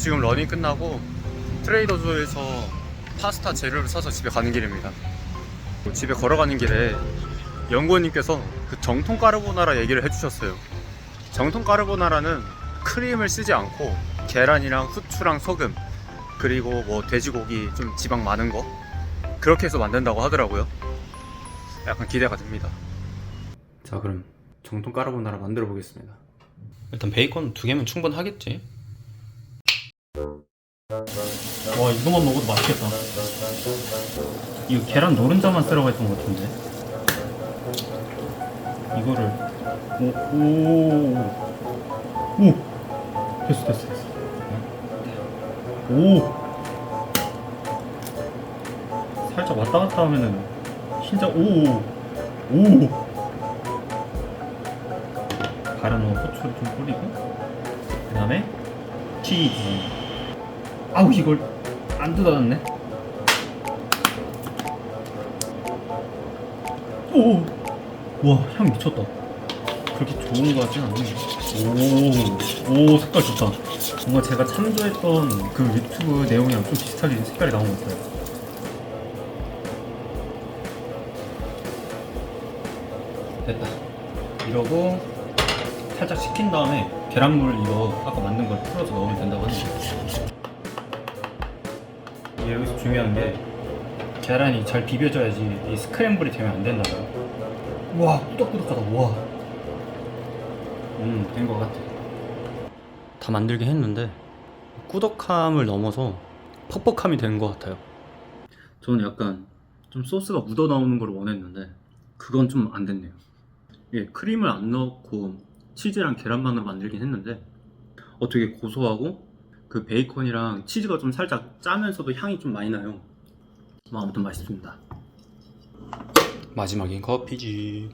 지금 러닝 끝나고 트레이더조에서 파스타 재료를 사서 집에 가는 길입니다. 집에 걸어가는 길에 연구원님께서 그 정통 까르보나라 얘기를 해주셨어요. 정통 까르보나라는 크림을 쓰지 않고 계란이랑 후추랑 소금 그리고 뭐 돼지고기 좀 지방 많은 거 그렇게 해서 만든다고 하더라고요. 약간 기대가 됩니다. 자 그럼 정통 까르보나라 만들어 보겠습니다. 일단 베이컨 두 개면 충분하겠지. 와 이거만 먹어도 맛있겠다. 이거 계란 노른자만 들어가 있던 것 같은데. 이거를 오오오 오. 됐어 됐어 됐어. 오. 살짝 왔다 갔다 하면은 진짜 오. 오. 갈아놓은 후추를 좀 뿌리고 그 다음에 치즈 아우 이걸 안 뜯어졌네. 오 와향 미쳤다. 그렇게 좋은 거 같진 않네. 오 오 색깔 좋다. 뭔가 제가 참조했던 그 유튜브 내용이랑 좀 비슷하게 색깔이 나온 것 같아요. 됐다. 이러고 살짝 식힌 다음에 계란물 이거 아까 만든 걸 풀어서 넣으면 된다고 하는데 여기서 중요한 게 계란이 잘 비벼져야지 이 스크램블이 되면 안 된다고요. 와 꾸덕꾸덕하다. 와. 음 된 것 같아. 다 만들긴 했는데 꾸덕함을 넘어서 퍽퍽함이 된 것 같아요. 저는 약간 좀 소스가 묻어 나오는 걸 원했는데 그건 좀 안 됐네요. 예, 크림을 안 넣고 치즈랑 계란만으로 만들긴 했는데 어 되게 고소하고 그 베이컨이랑 치즈가 좀 살짝 짜면서도 향이 좀 많이 나요. 뭐 아무튼 맛있습니다. 마지막엔 커피지.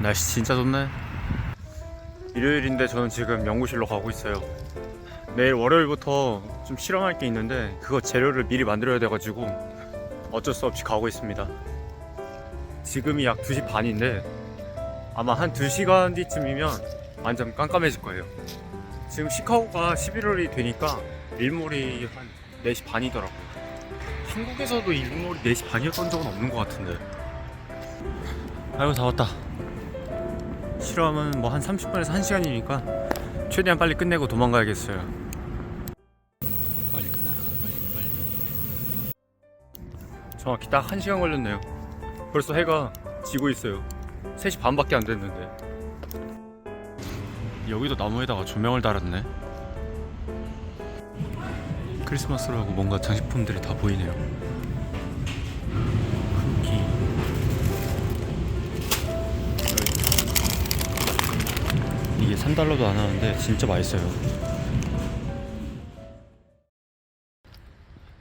날씨 진짜 좋네. 일요일인데 저는 지금 연구실로 가고 있어요. 내일 월요일부터 좀 실험할 게 있는데 그거 재료를 미리 만들어야 돼가지고 어쩔 수 없이 가고 있습니다. 지금이 약 2시 반인데 아마 한 2시간 뒤쯤이면 완전 깜깜해질 거예요. 지금 시카고가 11월이 되니까 일몰이 한 4시 반이더라고요. 한국에서도 일몰이 4시 반이었던 적은 없는 것 같은데. 아이고 다 왔다. 실험은 뭐 한 30분에서 1시간이니까 최대한 빨리 끝내고 도망가야겠어요. 빨리 끝나라 빨리 빨리. 정확히 딱 1시간 걸렸네요. 벌써 해가 지고 있어요. 3시 반밖에 안 됐는데. 여기도 나무에다가 조명을 달았네. 크리스마스로 하고 뭔가 장식품들이 다 보이네요. 쿠키. 이게 3달러도 안 하는데 진짜 맛있어요.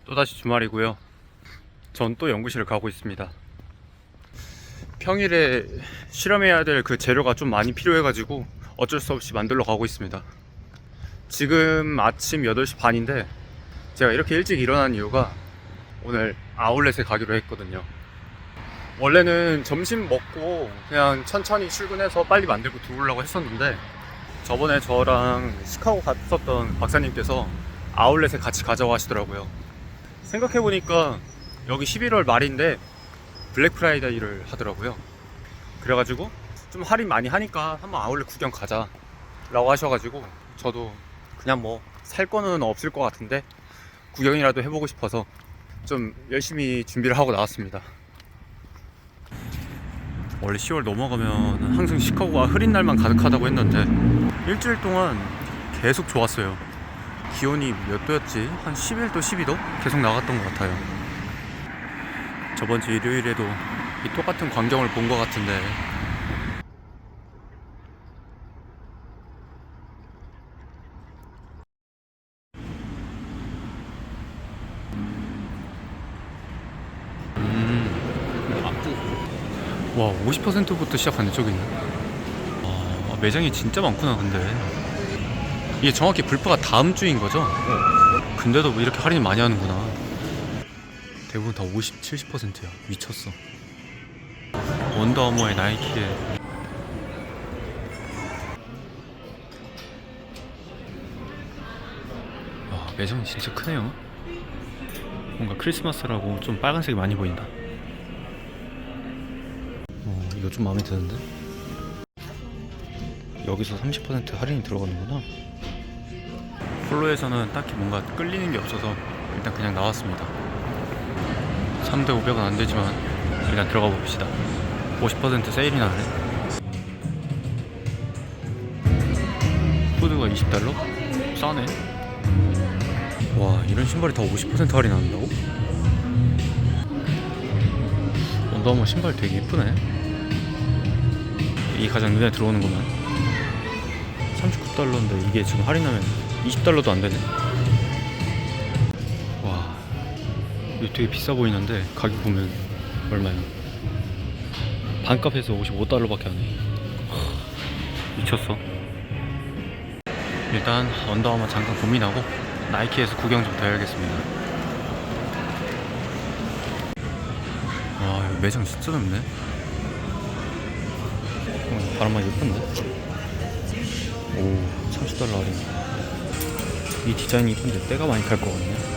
또다시 주말이고요. 전 또 연구실을 가고 있습니다. 평일에 실험해야 될 그 재료가 좀 많이 필요해가지고 어쩔 수 없이 만들러 가고 있습니다. 지금 아침 8시 반인데 제가 이렇게 일찍 일어난 이유가 오늘 아울렛에 가기로 했거든요. 원래는 점심 먹고 그냥 천천히 출근해서 빨리 만들고 들어오려고 했었는데 저번에 저랑 시카고 갔었던 박사님께서 아울렛에 같이 가자고 하시더라고요. 생각해보니까 여기 11월 말인데 블랙 프라이데이를 하더라고요. 그래가지고 좀 할인 많이 하니까 한번 아울렛 구경 가자 라고 하셔가지고 저도 그냥 뭐 살 거는 없을 것 같은데 구경이라도 해보고 싶어서 좀 열심히 준비를 하고 나왔습니다. 원래 10월 넘어가면 항상 시카고가 흐린 날만 가득하다고 했는데 일주일 동안 계속 좋았어요. 기온이 몇 도였지? 한 11도, 12도? 계속 나갔던 것 같아요. 저번 주 일요일에도 이 똑같은 광경을 본 것 같은데. 음. 와 50%부터 시작하네 저기는. 아, 매장이 진짜 많구나 근데. 이게 정확히 불파가 다음 주인 거죠? 근데도 뭐 이렇게 할인 많이 하는구나 대부분 다 50, 70%야. 미쳤어. 원더아머의 나이키에 와 매장이 진짜 크네요. 뭔가 크리스마스라고 좀 빨간색이 많이 보인다. 어, 이거 좀 마음에 드는데? 여기서 30% 할인이 들어가는구나. 폴로에서는 딱히 뭔가 끌리는 게 없어서 일단 그냥 나왔습니다. 3대 500원 안 되지만 일단 들어가 봅시다. 50% 세일이 나네. 후드가 20달러? 싸네. 와 이런 신발이 다 50% 할인한다고? 언더아머 신발 되게 이쁘네. 이게 가장 눈에 들어오는구만. 39달러인데 이게 지금 할인하면 20달러도 안 되네. 이거 되게 비싸 보이는데 가격 보면 얼마야? 반값에서 55달러밖에 안 해. 하, 미쳤어. 일단 언더아머 잠깐 고민하고 나이키에서 구경 좀더 해야겠습니다. 와, 여기 매장 진짜 넓네. 어, 바람막 예쁜데? 오, 30달러 할인. 이 디자인이 이쁜데 때가 많이 갈 것 같네.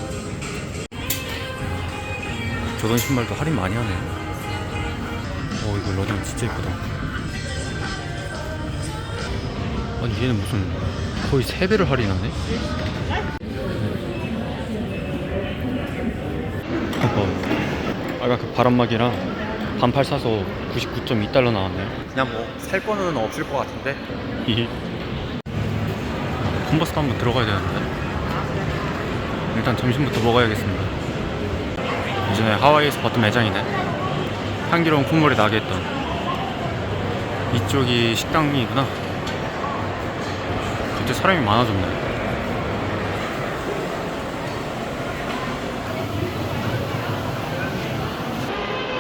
조던 신발도 할인 많이 하네. 오, 이거 러닝 진짜 예쁘다. 아니, 얘는 무슨 거의 3배를 할인하네? 봐봐. 아까 그 바람막이랑 반팔 사서 99.2달러 나왔네요. 그냥 뭐 살 거는 없을 것 같은데. 이 컨버스도 한번 들어가야 되는데. 일단 점심부터 먹어야겠습니다. 예전에 하와이에서 봤던 매장이네. 향기로운 콧물이 나게 했던 이쪽이 식당이구나. 그때 사람이 많아졌네.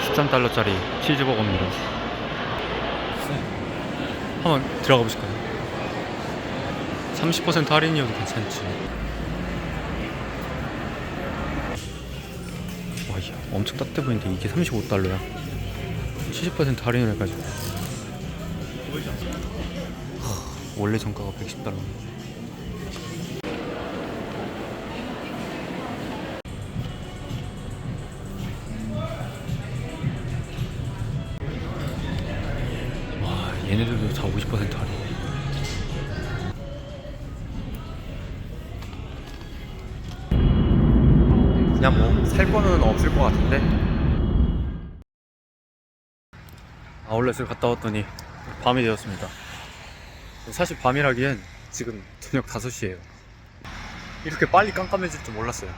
(13) 달러짜리 치즈버거입니다. 한번 들어가 보실까요? 30% 할인이어도 괜찮지. 엄청 따뜻해 보이는데 이게 35달러야. 70% 할인을 해가지고. 하, 원래 정가가 110달러. 와, 얘네들도 다 50% 할인. 그냥 뭐 살 거는 없을 것 같은데? 아울렛을 갔다 왔더니 밤이 되었습니다. 사실 밤이라기엔 지금 저녁 5시에요. 이렇게 빨리 깜깜해질 줄 몰랐어요.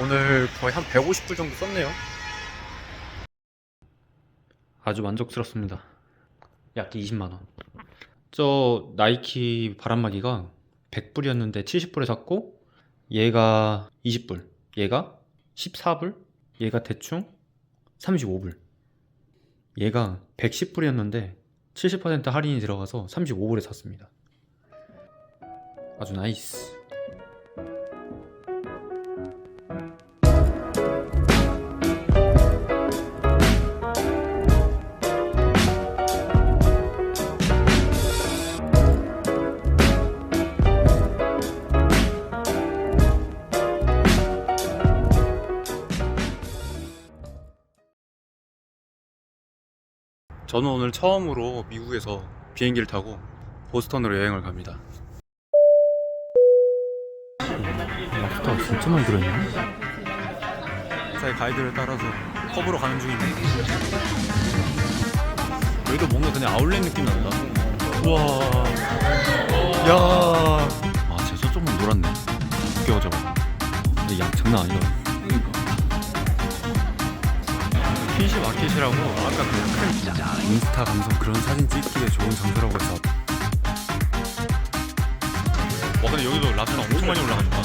오늘 거의 한 150불 정도 썼네요. 아주 만족스럽습니다. 약 20만원. 저 나이키 바람막이가 100불이었는데 70불에 샀고 얘가 20불, 얘가 14불, 얘가 대충 35불. 얘가 110불이었는데 70% 할인이 들어가서 35불에 샀습니다. 아주 나이스. 저는 오늘 처음으로 미국에서 비행기를 타고 보스턴으로 여행을 갑니다. 랍스터가 진짜 많이 들어있네. 저희 가이드를 따라서 컵으로 가는 중입니다. 여기도 뭔가 그냥 아울렛 느낌 난다. 우와. 야. 아, 진짜 저쪽은 놀았네. 웃겨 저거. 근데 양 장난 아니다. 퀸시 마켓이라고 아까 그 인스타 감성 그런 사진 찍기에 좋은 장소라고 해서. 와 근데 여기도 라스가 엄청 많이 올라가니까